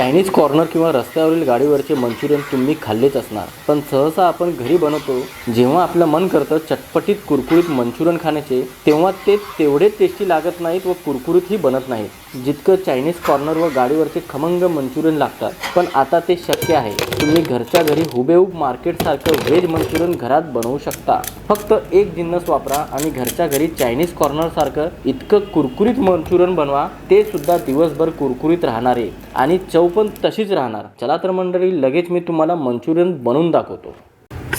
Chinese corner किंवा रस्त्यावरील गाडीवरचे Manchurian तुम्ही खाल्लेच असणार. पण सहसा आपण घरी बनवतो जेव्हा आपलं मन करतं चटपटीत कुरकुरीत मंचुरियन खाण्याचे तेव्हा ते तेवढे टेस्टी लागत नाहीत व कुरकुरीतही बनत नाहीत. जितकं चायनीज कॉर्नर व गाडीवरचे खमंग मंचुरियन लागतात पण आता ते शक्य आहे. तुम्ही घरच्या घरी हुबेहूब मार्केटसारखं व्हेज मंचुरियन घरात बनवू शकता. फक्त एक जिन्नस वापरा आणि घरच्या घरी चायनीज कॉर्नरसारखं इतकं कुरकुरीत मंचुरियन बनवा ते सुद्धा दिवसभर कुरकुरीत राहणार. आहे आणि चव पण तशीच राहणार. चला तर मंडळी लगेच मी तुम्हाला मंचुरियन बनवून दाखवतो.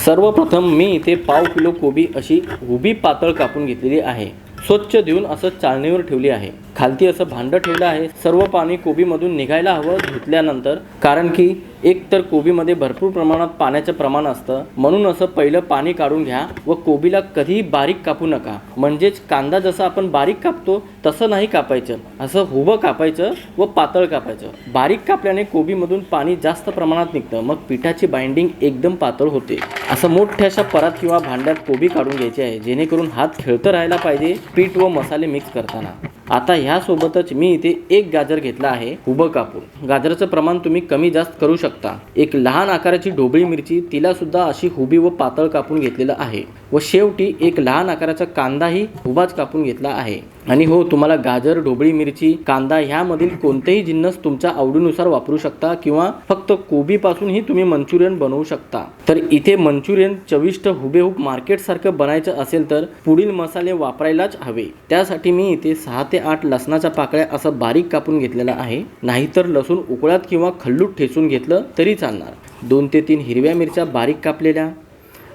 सर्वप्रथम मी इथे पाव किलो कोबी अशी उभी पातळ कापून घेतलेली आहे. स्वच्छ देऊन असं चाळणीवर ठेवली आहे. खालती असं भांडं ठेवलं आहे. सर्व पाणी कोबीमधून निघायला हवं धुतल्यानंतर. कारण की एक तर कोबीमध्ये भरपूर प्रमाणात पाण्याचं प्रमाण असतं. म्हणून असं पहिलं पाणी काढून घ्या व कोबीला कधीही बारीक कापू नका. म्हणजेच कांदा जसा आपण बारीक कापतो तसं नाही कापायचं. असं हुबं कापायचं व पातळ कापायचं. बारीक कापल्याने कोबीमधून पाणी जास्त प्रमाणात निघतं. मग पिठाची बाइंडिंग एकदम पातळ होते. असं मोठ्याशा परात किंवा भांड्यात कोबी काढून घ्यायची आहे. जेणेकरून हात खेळतं राहायला पाहिजे. पीठ व मसाले मिक्स करताना. आता ह्यासोबतच मी इथे एक गाजर घेतला आहे उभं कापून. गाजराचं प्रमाण तुम्ही कमी जास्त करू शकता. एक लहान आकाराची ढोबळी मिरची तिला सुद्धा अशी हुबी व पातळ कापून घेतलेलं आहे. व शेवटी एक लहान आकाराचा कांदाही उभाच कापून घेतला आहे. आणि हो तुम्हाला गाजर ढोबळी मिरची कांदा ह्यामधील कोणतेही जिन्नस तुमच्या आवडीनुसार वापरू शकता किंवा फक्त कोबीपासूनही तुम्ही मंचुरियन बनवू शकता. तर इथे मंचुरियन चविष्ट हुबेहूब मार्केटसारखं बनायचं असेल तर पुढील मसाले वापरायलाच हवे. त्यासाठी मी इथे सहा ते आठ लसणाच्या पाकळ्या असं बारीक कापून घेतलेला आहे. नाहीतर लसूण उकळात किंवा खल्लूट ठेचून घेतलं तरी चालणार. दोन ते तीन हिरव्या मिरच्या बारीक कापलेल्या.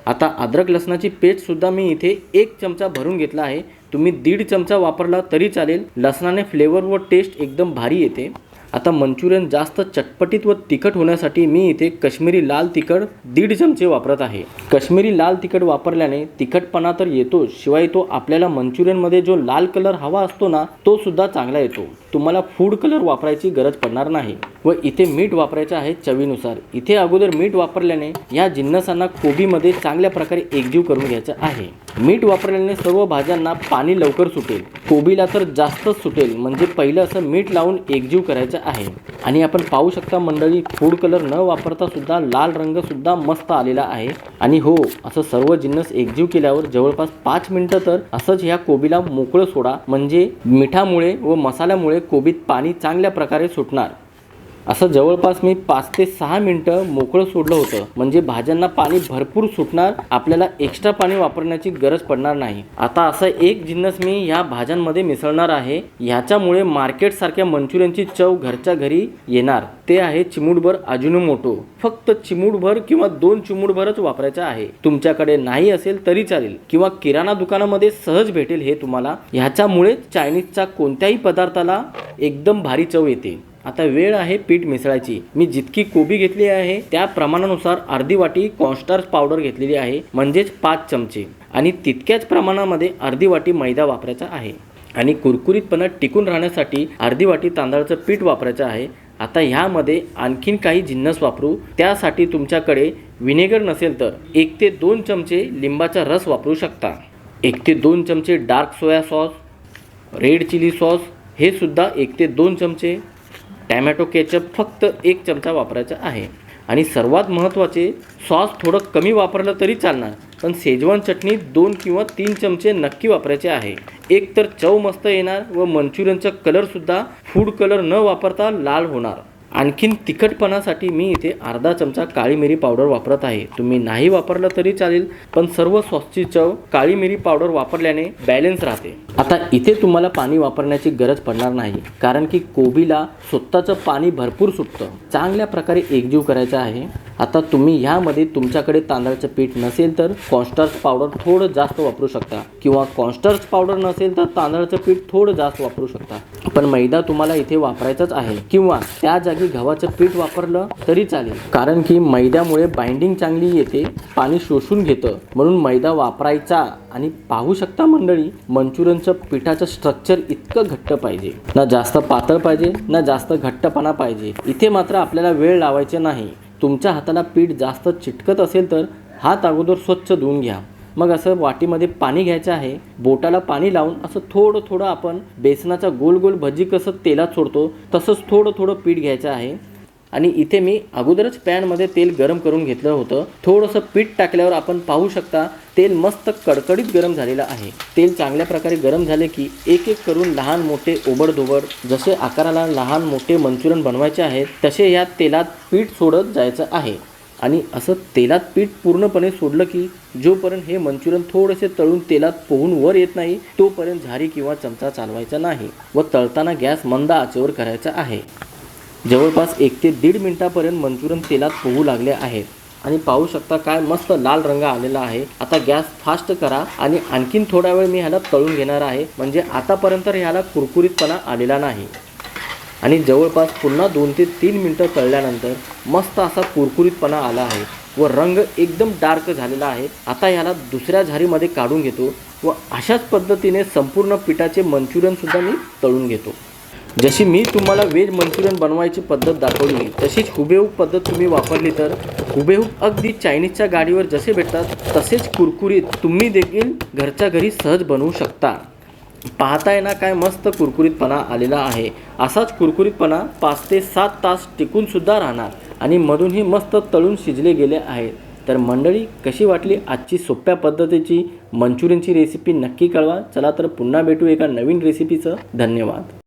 आता अद्रक लसणाची पेस्टसुद्धा मी इथे एक चमचा भरून घेतला आहे. तुम्ही दीड चमचा वापरला तरी चालेल. लसणाने फ्लेवर व टेस्ट एकदम भारी येते. आता मंचुरियन जास्त चटपटीत व तिखट होण्यासाठी मी इथे काश्मीरी लाल तिखट दीड चमचे वापरत आहे. काश्मीरी लाल तिखट वापरल्याने तिखटपणा तर येतोच शिवाय तो आपल्याला मंचुरियनमध्ये जो लाल कलर हवा असतो ना तो सुद्धा चांगला येतो. तुम्हाला फूड कलर वापरायची गरज पडणार नाही. व इथे मीठ वापरायचं आहे चवीनुसार. इथे अगोदर मीठ वापरल्याने या जिन्नसांना कोबीमध्ये चांगल्या प्रकारे एकजीव करून घ्यायचं आहे. मीठ वापरल्याने सर्व भाज्यांना पाणी लवकर सुटेल. कोबीला तर जास्तच सुटेल. म्हणजे पहिलं असं मीठ लावून एकजीव करायचं आहे. आणि आपण पाहू शकता मंडळी फूड कलर न वापरता सुद्धा लाल रंग सुद्धा मस्त आलेला आहे. आणि हो असं सर्व जिन्नस एकजीव केल्यावर जवळपास पाच मिनिटं तर असंच ह्या कोबीला मोकळं सोडा. म्हणजे मिठामुळे व मसाल्यामुळे कोबीत पाणी चांगल्या प्रकारे सुटणार. असं जवळपास मी पाच ते सहा मिनटं मोकळं सोडलं होतं. म्हणजे भाज्यांना पाणी भरपूर सुटणार आपल्याला एक्स्ट्रा पाणी वापरण्याची गरज पडणार नाही. आता असं एक जिन्नस मी ह्या भाज्यांमध्ये मिसळणार आहे. ह्याच्यामुळे मार्केटसारख्या मंचुरियनची चव घरच्या घरी येणार. ते आहे चिमूटभर अजिनोमोटो फक्त चिमूटभर किंवा दोन चिमूटभरच वापरायचं आहे. तुमच्याकडे नाही असेल तरी चालेल. किंवा किराणा दुकानामध्ये सहज भेटेल हे तुम्हाला. ह्याच्यामुळे चायनीजच्या कोणत्याही पदार्थाला एकदम भारी चव येते. आता वेळ आहे पीठ मिसळायची. मी जितकी कोबी घेतली आहे त्या प्रमाणानुसार अर्धी वाटी कॉन्स्टार्च पावडर घेतलेली आहे म्हणजेच पाच चमचे. आणि तितक्याच प्रमाणामध्ये अर्धी वाटी मैदा वापरायचा आहे. आणि कुरकुरीतपणा टिकून राहण्यासाठी अर्धी वाटी तांदळाचं पीठ वापरायचं आहे. आता ह्यामध्ये आणखीन काही जिन्नस वापरू. त्यासाठी तुमच्याकडे व्हिनेगर नसेल तर एक ते दोन चमचे लिंबाचा रस वापरू शकता. एक ते दोन चमचे dark soya sauce red chilli sauce हे सुद्धा एक ते दोन चमचे. टॅमॅटो केचप फक्त एक चमचा वापरायचा आहे. आणि सर्वात महत्त्वाचे सॉस थोडं कमी वापरलं तरी चालणार पण शेजवान चटणी दोन किंवा तीन चमचे नक्की वापरायचे आहे. एक तर चव मस्त येणार व मंचुरियनचा कलरसुद्धा फूड कलर न वापरता लाल होणार. आणखीन तिखटपणासाठी मी इथे अर्धा चमचा काळी मिरी पावडर वापरत आहे. तुम्ही नाही वापरलं तरी चालेल पण सर्व सॉसची चव काळी मिरी पावडर वापरल्याने बॅलन्स राहते. आता इथे तुम्हाला पाणी वापरण्याची गरज पडणार नाही कारण की कोबीला स्वतःचं पाणी भरपूर सुटतं. चांगल्या प्रकारे एकजीव करायचं आहे. आता तुम्ही ह्यामध्ये तुमच्याकडे तांदळाचं पीठ नसेल तर कॉन्स्टर्स पावडर थोडं जास्त वापरू शकता. किंवा कॉन्स्टर्स पावडर नसेल तर तांदळाचं पीठ थोडं जास्त वापरू शकता. पण मैदा तुम्हाला इथे वापरायचाच आहे. किंवा त्या जागी गव्हाचं पीठ वापरलं तरी चालेल. कारण की मैद्यामुळे बाइंडिंग चांगली येते पाणी शोषून घेतं. म्हणून मैदा वापरायचा. आणि पाहू शकता मंडळी मंचुरियनचं पिठाचं स्ट्रक्चर इतकं घट्ट पाहिजे. ना जास्त पातळ पाहिजे ना जास्त घट्टपणा पाहिजे. इथे मात्र आपल्याला वेळ लावायचे नाही. तुमच्या हाताला पीठ जास्त चिटकत असेल तर हात अगोदर स्वच्छ धुवून घ्या. मग असं वाटीमध्ये पाणी घ्यायचं आहे बोटाला पाणी लावून असं थोडं थोडं आपण बेसनाचा गोल गोल भजी कसं तेलात सोडतो तसंच थोडं थोडं पीठ घ्यायचं आहे. आणि इथे मी अगोदरच पॅनमध्ये तेल गरम करून घेतलं होतं. थोडंसं पीठ टाकल्यावर आपण पाहू शकता तेल मस्त कडकडीत गरम झालेलं आहे. तेल चांगल्या प्रकारे गरम झाले की एक एक करून लहान मोठे ओबडधोबड जसे आकाराला लहान मोठे मंचुरियन बनवायचे आहेत तसे या तेलात पीठ सोडत जायचं आहे. आणि असं तेलात पीठ पूर्णपणे सोडलं की जोपर्यंत हे मंचुरियन थोडेसे तळून तेलात पोहून वर येत नाही तोपर्यंत झारी किंवा चमचा चालवायचा नाही व तळताना गॅस मंद आचेवर करायचा आहे. जवळपास एक ते दीड मिनटापर्यंत मंचुरियन तेलात पोहू लागले आहेत आणि पाहू शकता काय मस्त लाल रंग आलेला आहे. आता गॅस फास्ट करा आणि आणखीन थोडा वेळ मी ह्याला तळून घेणार आहे. म्हणजे आतापर्यंत ह्याला कुरकुरीतपणा आलेला नाही. आणि जवळपास पुन्हा दोन ते तीन मिनटं तळल्यानंतर मस्त असा कुरकुरीतपणा आला आहे व रंग एकदम डार्क झालेला आहे. आता ह्याला दुसऱ्या झारीमध्ये काढून घेतो व अशाच पद्धतीने संपूर्ण पिठाचे मंचुरियनसुद्धा मी तळून घेतो. जशी मी तुम्हाला व्हेज मंचुरियन बनवायची पद्धत दाखवली तशीच हुबेहूब पद्धत तुम्ही वापरली तर हुबेहूब अगदी चायनीजच्या गाडीवर जसे भेटतात तसेच कुरकुरीत तुम्ही देखील घरच्या घरी सहज बनवू शकता. पाहताय ना काय मस्त कुरकुरीतपणा आलेला आहे. असाच कुरकुरीतपणा पाच ते सात तास टिकूनसुद्धा राहणार आणि मधूनही मस्त तळून शिजले गेले आहेत. तर मंडळी कशी वाटली आजची सोप्या पद्धतीची मंचुरियनची रेसिपी नक्की कळवा. चला तर पुन्हा भेटू एका नवीन रेसिपीचं धन्यवाद.